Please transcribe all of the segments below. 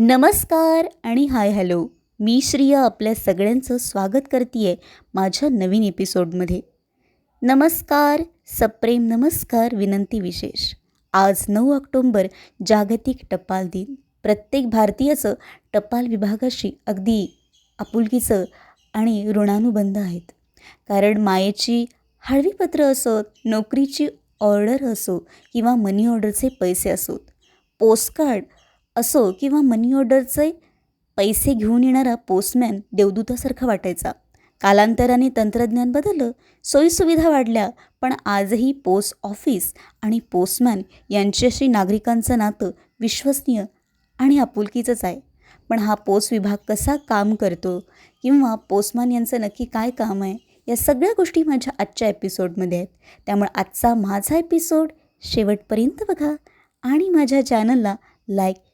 नमस्कार आणि hi hello. मी श्रिया आपल्या सगळ्यांचं स्वागत करते माझ्या नवीन एपिसोडमध्ये. नमस्कार सप्रेम नमस्कार विनंती विशेष. आज नऊ ऑक्टोंबर जागतिक टपाल दिन. प्रत्येक भारतीयाचं टपाल विभागाशी अगदी आपुलकीचं आणि ऋणानुबंध आहेत. कारण मायेची हळवी पत्र असोत नोकरीची ऑर्डर असो किंवा मनी ऑर्डरचे पैसे असोत पोस्टकार्ड असो किंवा मनी ऑर्डरचे पैसे घेऊन येणारा पोस्टमॅन देवदूतासारखा वाटायचा. कालांतराने तंत्रज्ञान बदललं सोयीसुविधा वाढल्या पण आजही पोस्ट ऑफिस आणि पोस्टमॅन यांच्याशी नागरिकांचं नातं विश्वसनीय आणि आपुलकीचंच आहे. पण हा पोस्ट विभाग कसा काम करतो किंवा पोस्टमॅन यांचं नक्की काय काम आहे या सगळ्या गोष्टी माझ्या आजच्या एपिसोडमध्ये आहेत. त्यामुळे आजचा माझा एपिसोड शेवटपर्यंत बघा आणि माझ्या चॅनलला लाईक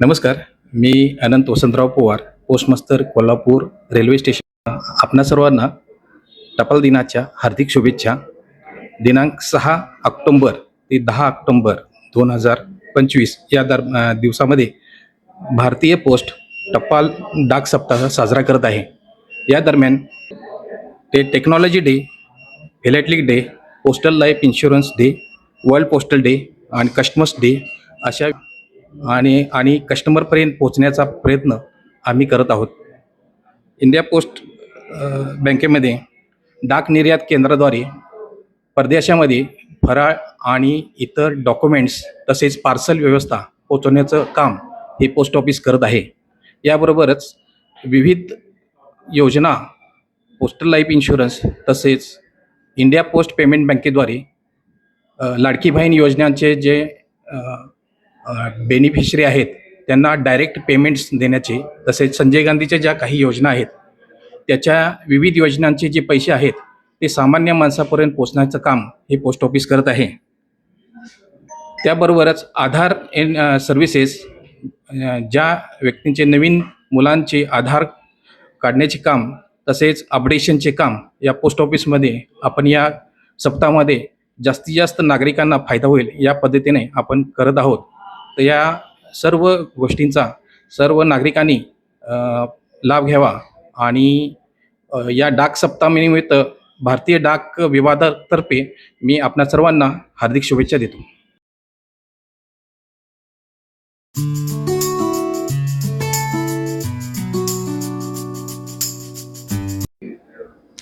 नमस्कार मी Anant Vasantrao Pawar postmaster Kolhapur railway station आपणा सर्वांना टपाल दिनाच्या हार्दिक शुभेच्छा. दिनांक सहा ऑक्टोंबर ते दहा ऑक्टोंबर दोन हजार पंचवीस या दर दिवसामध्ये भारतीय पोस्ट टपाल डाक सप्ताह साजरा करत आहे. या दरम्यान ते technology day electric day postal life insurance day world postal day आणि कस्टमर्स डे अशा आणि आणि कस्टमरपर्यंत पोहोचण्याचा प्रयत्न आम्ही करत आहोत. इंडिया पोस्ट बँकेमध्ये डाक निर्यात केंद्राद्वारे परदेशामध्ये फराळ आणि इतर डॉक्युमेंट्स तसेच पार्सल व्यवस्था पोचवण्याचं काम हे पोस्ट ऑफिस करत आहे. याबरोबरच विविध योजना पोस्टल लाईफ इन्शुरन्स तसेच इंडिया पोस्ट पेमेंट बँकेद्वारे लाडकी बहीण योजनांचे जे बेनिफिशरी आहेत त्यांना डायरेक्ट पेमेंट्स देण्याचे तसेच संजय गांधीच्या ज्या काही योजना आहेत त्याच्या विविध योजनांचे जे पैसे आहेत ते सामान्य माणसापर्यंत पोचण्याचं काम हे पोस्ट ऑफिस करत आहे. त्याबरोबरच आधार एन सर्व्हिसेस ज्या व्यक्तींचे नवीन मुलांचे आधार काढण्याचे काम तसेच अपडेशनचे काम या पोस्ट ऑफिसमध्ये आपण या सप्ताहामध्ये जास्तीत जास्त नागरिकांना फायदा होईल या पद्धतीने आपण करत आहोत. तर या सर्व गोष्टींचा सर्व नागरिकांनी लाभ घ्यावा आणि या डाक सप्ताहानिमित्त भारतीय डाक विभागातर्फे मी आपल्या सर्वांना हार्दिक शुभेच्छा देतो.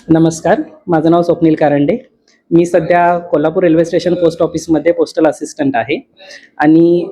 नमस्कार माझं नाव स्वप्नील कारंडे. मी सध्या कोल्हापूर रेल्वे स्टेशन पोस्ट ऑफिसमध्ये पोस्टल असिस्टंट आहे. आणि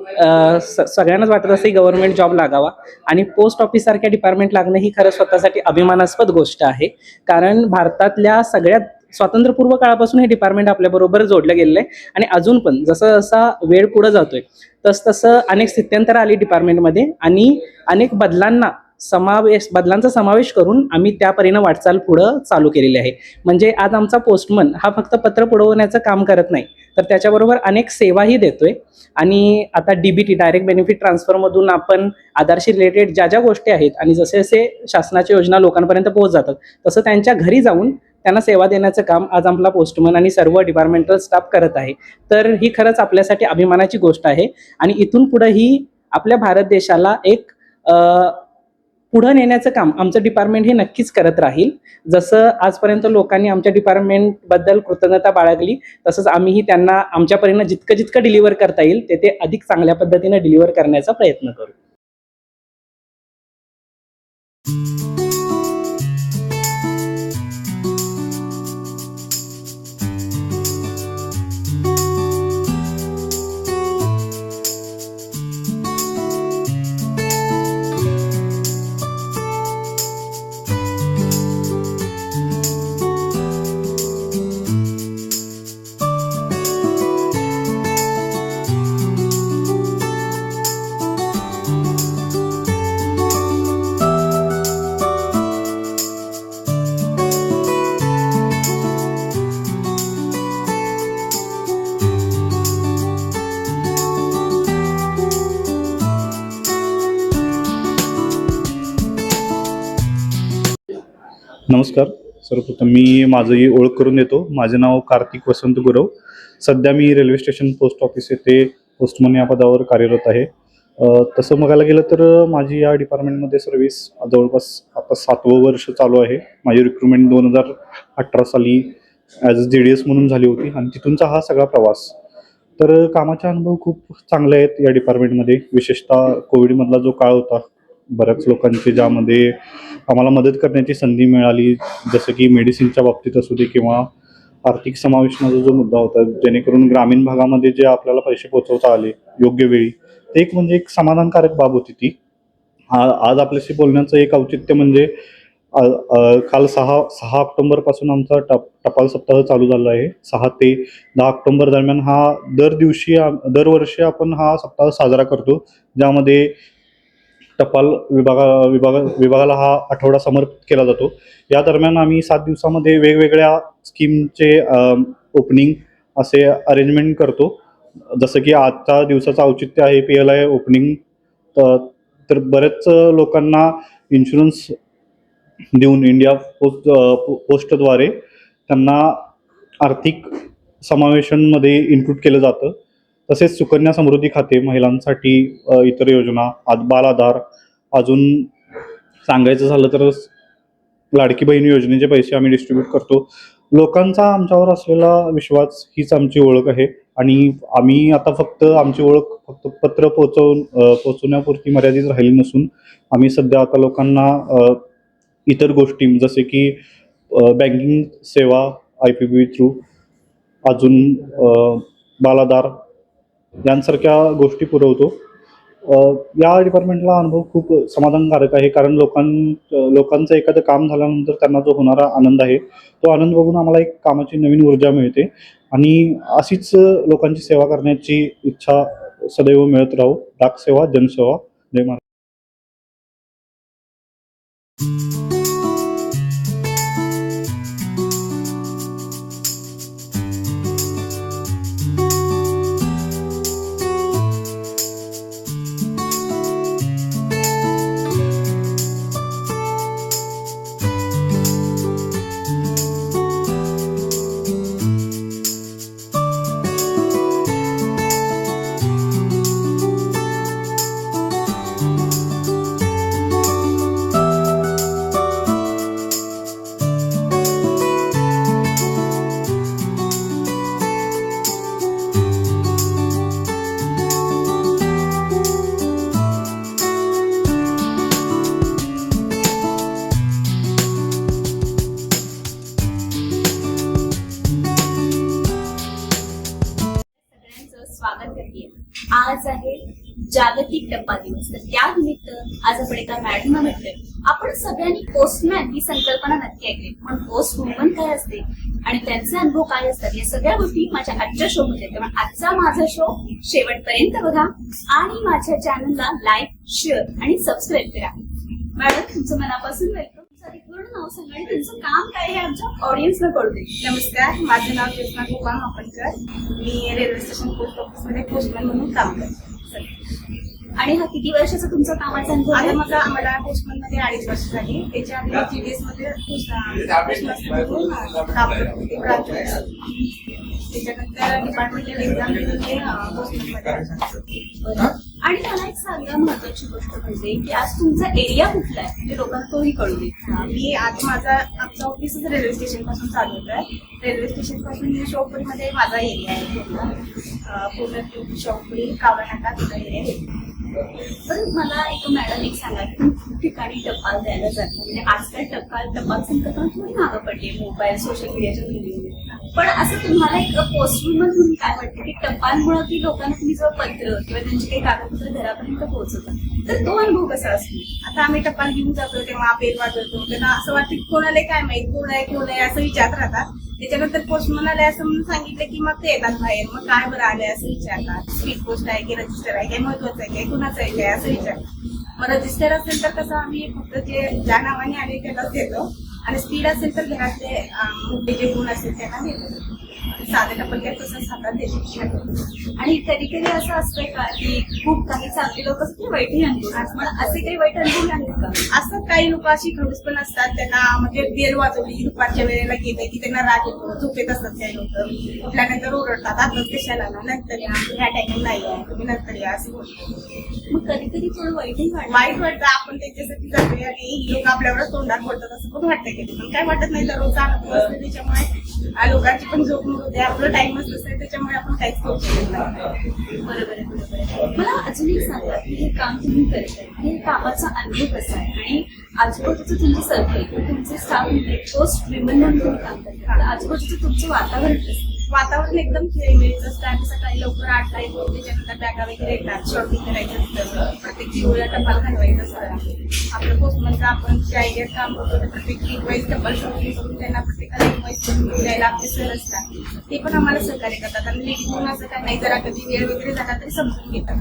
स सगळ्यांनाच वाटत असे गव्हर्नमेंट जॉब लागावा. आणि पोस्ट ऑफिससारख्या डिपार्टमेंट लागणं ही खरं स्वतःसाठी अभिमानास्पद गोष्ट आहे. कारण भारतातल्या सगळ्यात स्वातंत्र्यपूर्व काळापासून हे डिपार्टमेंट आपल्याबरोबर जोडलं गेलेलं आहे. आणि अजून पण जसं जसा वेळ पुढे जातोय तस तसं अनेक स्थित्यंतर आली डिपार्टमेंटमध्ये आणि अनेक बदलांना समावेश बदलांचा समावेश करून आम्ही त्या परीनं वाटचाल पुढं चालू केलेली आहे. म्हणजे आज आमचा पोस्टमन हा फक्त पत्र पुरवण्याचं काम करत नाही तर त्याच्याबरोबर अनेक सेवाही देतोय. आणि आता डीबीटी डायरेक्ट बेनिफिट ट्रान्सफरमधून आपण आधारशी रिलेटेड ज्या ज्या गोष्टी आहेत आणि जसे जसे शासनाच्या योजना लोकांपर्यंत पोहोच जातात तसं त्यांच्या घरी जाऊन त्यांना सेवा देण्याचं काम आज आपला पोस्टमन आणि सर्व डिपार्टमेंटल स्टाफ करत आहे. तर ही खरंच आपल्यासाठी अभिमानाची गोष्ट आहे. आणि इथून पुढंही आपल्या भारत देशाला एक पुढं नेण्याचं काम आमचं डिपार्टमेंट हे नक्कीच करत राहील. जसं आजपर्यंत लोकांनी आमच्या डिपार्टमेंटबद्दल कृतज्ञता बाळगली तसंच आम्हीही त्यांना आमच्या परीनं जितकं जितकं डिलिव्हर करता येईल ते ते अधिक चांगल्या पद्धतीनं डिलिव्हर करण्याचा प्रयत्न करू. नमस्कार. सर्वप्रथम मी माझी ओळख करून देतो. माझे नाव कार्तिक वसंत गुरव. सध्या मी रेल्वे स्टेशन पोस्ट ऑफिस येथे पोस्टमन या पदावर कार्यरत आहे. तसं बघायला गेलं तर माझी या डिपार्टमेंटमध्ये सर्व्हिस जवळपास आता सातवं वर्ष चालू आहे. माझी रिक्रुटमेंट दोन हजार अठरा साली ॲज अ जे डी एस म्हणून झाली होती आणि तिथूनचा हा सगळा प्रवास. तर कामाचे अनुभव खूप चांगले आहेत या डिपार्टमेंटमध्ये. विशेषतः कोविडमधला जो काळ होता बऱ्याच लोकांचे ज्यामध्ये आम्हाला मदत करण्याची संधी मिळाली. जसं की मेडिसिनच्या बाबतीत असू दे किंवा आर्थिक समावेशनाचा जो मुद्दा होता जेणेकरून ग्रामीण भागामध्ये जे आपल्याला पैसे पोचवता आले योग्य वेळी ते एक म्हणजे एक समाधानकारक बाब होती ती. आज आपल्याशी बोलण्याचं एक औचित्य म्हणजे काल सहा सहा ऑक्टोंबरपासून आमचा टप टपाल सप्ताह चालू झाला आहे. सहा ते दहा ऑक्टोबर दरम्यान हा दर दिवशी दरवर्षी आपण हा सप्ताह साजरा करतो. ज्यामध्ये टपाल विभागा विभागा विभागाला हा आठवडा समर्पित केला जातो. या दरम्यान आम्ही सात दिवसामध्ये वेगवेगळ्या स्कीमचे ओपनिंग असे अरेंजमेंट करतो. जसं की आजच्या दिवसाचं औचित्य आहे पी एल आय ओपनिंग. तर बरेच लोकांना इन्शुरन्स देऊन इंडिया पोस्ट पोस्टद्वारे त्यांना आर्थिक समावेशनमध्ये इन्क्लूड केलं जातं. तसेच सुकन्या समृद्धी खाते महिलांसाठी इतर योजना आज बाल आधार अजून सांगायचं झालं तर लाडकी बहीण योजनेचे पैसे आम्ही डिस्ट्रीब्यूट करतो. लोकांचा आमच्यावर असलेला विश्वास हीच आमची ओळख आहे आणि आम्ही आता फक्त आमची ओळख फक्त पत्र पोचवून पोचवण्यापुरती मर्यादित राहिली नसून आम्ही सध्या आता लोकांना इतर गोष्टी जसे की बँकिंग सेवा आय पी बी थ्रू अजून अ, बालाधार यांसारख्या गोष्टी पुरवतो. या डिपार्टमेंटला अनुभव खूप समाधानकारक आहे. कारण लोकां लोकांचं एखादं काम झाल्यानंतर त्यांना जो होणारा आनंद आहे तो आनंद बघून आम्हाला एक कामाची नवीन ऊर्जा मिळते. आणि अशीच लोकांची सेवा करण्याची इच्छा सदैव मिळत राहू. डाक सेवा जनसेवा जय महाराज. जागतिक टप्पा दिवस तर त्या निमित्त आज आपण एका मॅडमना भेटलोय आपण सगळ्यांनी पोस्टमॅन ही संकल्पना नक्की ऐकली. पण पोस्ट वुमन काय असते आणि त्यांचे अनुभव काय असतात या सगळ्या गोष्टी माझ्या आजच्या शो मध्ये. त्यामुळे आजचा माझा शो शेवटपर्यंत बघा आणि माझ्या चॅनलला लाईक शेअर आणि सबस्क्राईब करा. मॅडम तुमचं मनापासून वेलकम तुमचं पूर्ण नाव सांगा आणि तुमचं काम काय हे आमच्या ऑडियन्सला कळू दे. नमस्कार माझे नाव ज्योत्ना गोपाळ मापणकर. मी रेल्वे स्टेशन पोस्ट ऑफिसमध्ये पोस्टमॅन म्हणून काम करते. आणि हा किती वर्षाचा तुमचा कामाचा अनुभव आता आहे माझा मला पोस्टमॅनमध्ये अडीच वर्ष झाली. त्याच्या आधी जीडीएसमध्ये ब्रांच त्याच्यानंतर डिपार्टमेंटल एक्झाम पोस्टमॅनमध्ये बरं. आणि मला एक सांगा महत्वाची गोष्ट म्हणजे की आज तुमचा एरिया कुठला आहे? म्हणजे लोकांना तोही कळू दे. मी आज माझा आमचा ऑफिसच रेल्वे स्टेशनपासून चालू होत. आहे रेल्वे स्टेशनपासून शॉपडीमध्ये माझा एरिया आहे पूर्ण. पूर्ण शॉपडी कावळनाका तुझा एरिया आहे. पण मला एक मॅडम एक सांगा की खूप ठिकाणी टपाल द्यायला जाता. म्हणजे आजकाल टपाल टपाल थोडी मागं पडली. मोबाईल सोशल मीडियाच्या दुनियेमध्ये पण असं तुम्हाला एक पोस्ट म्हणून काय वाटतं? की टपालमुळे की लोकांना तुम्ही जवळ पत्र किंवा त्यांची काही कागदपत्र घरापर्यंत पोहोचवतात तर तो अनुभव कसा असतो? आता आम्ही टपाल घेऊन जातो तेव्हा बेल वाजवतो त्यांना असं वाटतं की कोणाला काय माहीत कोण आहे कोण आहे असं विचारत राहतात. त्याच्यानंतर पोस्टमन आले असं म्हणून सांगितलं की मग ते येतात बाहेर. मग काय बरं आलंय असं विचारतात. स्पीड पोस्ट आहे की रजिस्टर आहे काय महत्वाचं आहे काय कुणाचं आहे काय असं विचारतात. मग रजिस्टर असेल तर कसं आम्ही फक्त जे ज्या नावाने आले त्यालाच देतो. आणि स्पीड असेल तर घरातले अं, मोठे जे गुण असेल त्यांना देतो साधे टप्पल काय तसंच हातात देते आणि कधी कधी असं असतंय का की खूप काही चांगली लोक असतात वाईटही अनुभव असतात. मला असे काही वाईट अनुभव आहेत का? असं काही लोक अशी खडूस पण असतात त्यांना म्हणजे बेल वाजवली दुपारच्या वेळेला गेले की त्यांना राग येतो झोपेत असतात काही लोक. उठल्यानंतर ओरडतात आताच कशाला ना नंतर या ह्या टाइमिंग नाही आहे तुम्ही नंतर या असं बोलतात मग कधी कधी थोडं वाईटही वाईट वाटतं आपण त्यांच्यासाठी जातोय आणि लोक आपल्यावर तोंडात बोलतात असं पण वाटतं की पण काय वाटत नाही दररोज असते त्याच्यामुळे. लोकांची पण झोप मोड आपलं टाइमच नसते त्याच्यामुळे आपण काहीच करू शकत नाही. बरोबर आहे बरोबर आहे. मला अजून एक सांगा की हे काम तुम्ही करताय हे कामाचा अनुभव कसा आहे? आणि आजूबाजूचं तुमचं सर्कल तुमचे स्टाफ पोस्ट विमन म्हणून काम करतात आजूबाजूचं तुमचं वातावरण कसं वातावरण एकदम खेळमेळीचं असतं आम्ही सकाळी लवकर आठला येतो. त्याच्यानंतर बॅगा वगैरे येतात. शॉपिंग करायचं असतं. प्रत्येक जीवला टपाल घालवायचं असतं. आपलं पोस्टमनचं आपण ज्या एरियात काम करतो ते प्रत्येक वीक वाईज टपाल शॉपिंग करून त्यांना प्रत्येकाला द्यायला आपले सर असतात. ते पण आम्हाला सहकार्य करतात. आणि लेट म्हणून असं काय नाही. जरा कधी वेळ वगैरे झाला तरी समजून घेतात.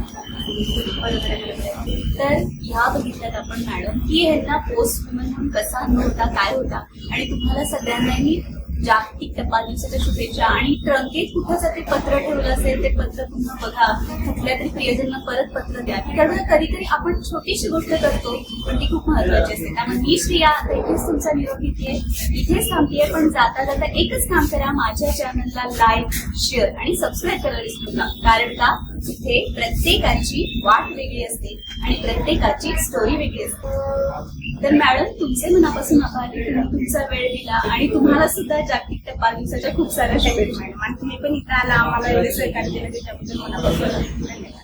तर ह्या बघितल्यात आपण मॅडम की ह्यांना पोस्ट वुमन म्हणून कसा नव्हता होता काय होता? आणि तुम्हाला सगळ्यांनाही जागतिक टपाल दिवसाच्या शुभेच्छा. आणि ट्रंकेत कुठं जर ते पत्र ठेवलं असेल ते पत्र पुन्हा बघा. कुठल्या तरी प्रियजनला परत पत्र द्या. की कारण कधी कधी आपण छोटीशी गोष्ट करतो पण ती खूप महत्वाची असते. त्यामुळे मी श्रिया आता इथेच तुमचा निरोप घेते इथेच थांबते पण जाता जाता एकच काम करा. माझ्या चॅनलला लाईक शेअर आणि सबस्क्राईब करायला विसरू नका. कारण का? इथे प्रत्येकाची वाट वेगळी असते आणि प्रत्येकाची स्टोरी वेगळी असते. तर मॅडम तुमचे मनापासून आभार तुम्ही तुमचा वेळ दिला आणि तुम्हाला सुद्धा जागतिक टपाल दिवसाच्या खूप साऱ्या शुभेच्छा. मॅडम आणि तुम्ही पण इथं आला आम्हाला एवढे सहकार्य त्याच्याबद्दल मनापासून धन्यवाद.